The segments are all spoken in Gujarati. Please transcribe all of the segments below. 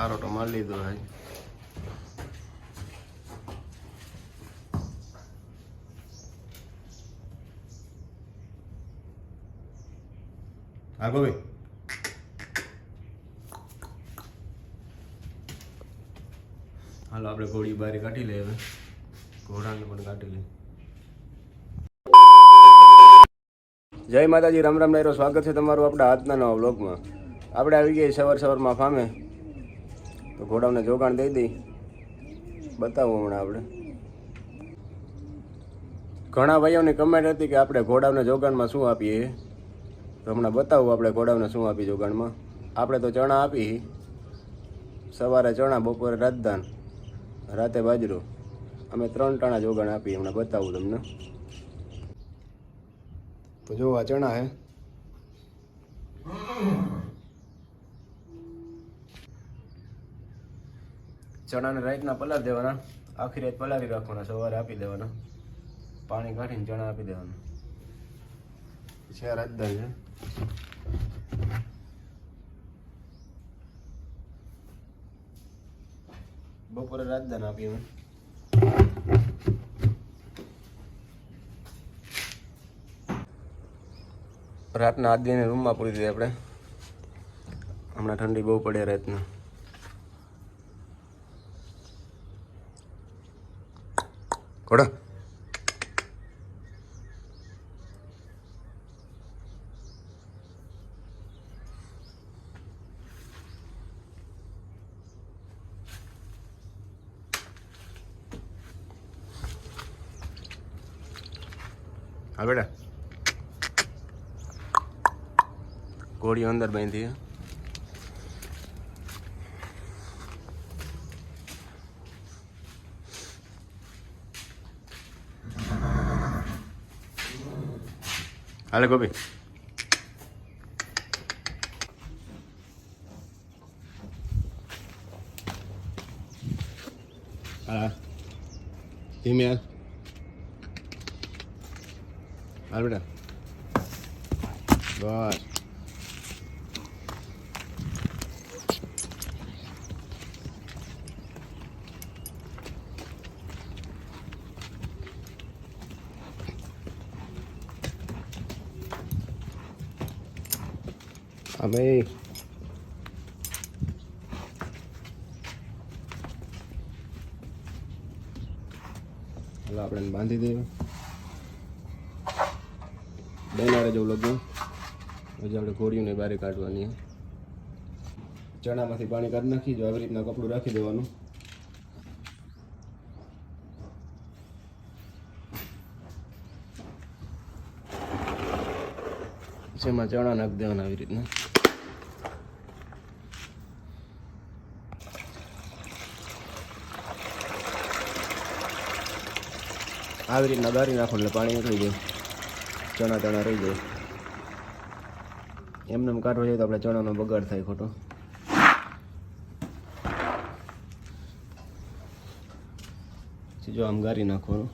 આરોટો મારી લીધો ભાઈ હા ભાઈ હાલો આપણે ઘોડી બારી કાઢી લઈએ હવે. ઘોડાને પણ કાઢી લઈએ. જય માતાજી રામ રામ નાયરો સ્વાગત છે તમારું આપણા આજના નવા બ્લોગમાં આપણે આવી ગઈ સવાર સવારમાં ફામે. તો ઘોડાઓને જોગાણ દઈ દઈ. બતાવું હમણાં આપણે. ઘણા ભાઈઓની કમેન્ટ હતી કે આપણે ઘોડાઓને જોગાણમાં શું આપીએ? તો હમણાં બતાવું આપણે ઘોડાઓને શું આપી જોગાણમાં. આપણે તો ચણા આપી. સવારે ચણા, બપોરે રાજધાન રાતે બાજરો. અમે ત્રણ ટાણા જોગાણ આપી હમણાં બતાવું તમને. તો જો આ ચણા હે. ચણાને રાતના પલાળી દેવાના. આખી રાત પલાળી રાખવાના સવારે આપી દેવાના. પાણી કાઢીને ચણા આપી દેવાના. છે આ છે. બપોરે રાજદાન આપી અમે. રાતના આદિને રૂમમાં પૂરી દીધી આપણે. હમણાં ઠંડી બહુ પડે રાતના. ઘોડા હા બેટા ઘોડી અંદર બાંધી છે. હાલે ગોપી હા ધીમે હાલ હાલ બસ હાલો આપણે બાંધી દઈએ. બેનારે જેવું લગ્ન હજી આપણે ઘોડીઓને બારે કાઢવાની ચણામાંથી પાણી કાઢી નાખી, જો આવી રીતના કપડું રાખી દેવાનું. એમાં ચણા નાખી દેવાના આવી રીતના. આવી રીતના ગારી નાખો એટલે પાણી નીકળી જાય. ચણા ચણા રહી જાય. એમને એમ કાઢવો જાય તો આપણે ચણાનો બગાડ થાય ખોટો. જો આમ ગારી નાખવાનું.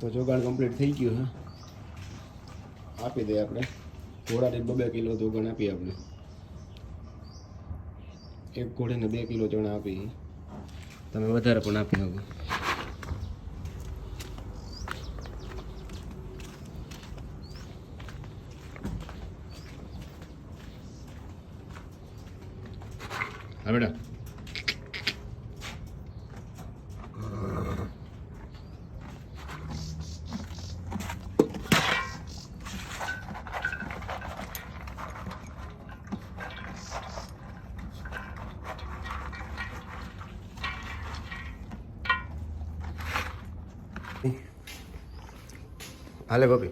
તો જોગાણ કમ્પ્લીટ થઈ ગયું, હા. આપી દઈએ આપણે. ઘોડાથી બબે કિલો જોગાણ આપીએ આપણે. એક ઘોડીને બે કિલો ચણા આપી. તમે વધારે પણ આપી શકો. હા, બેટા. હાલે ગોપી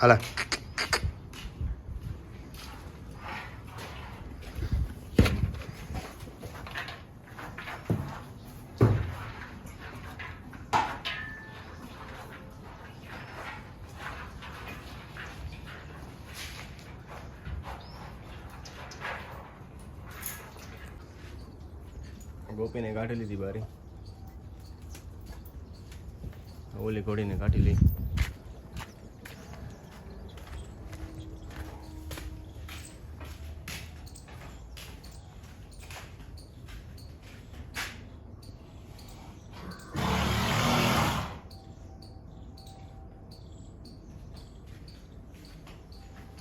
હાલા. ગોપીને કાઢી લીધી બારી. ઓલી ઘોડીને કાઢી લઈ.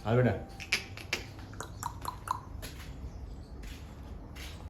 હા બેટા.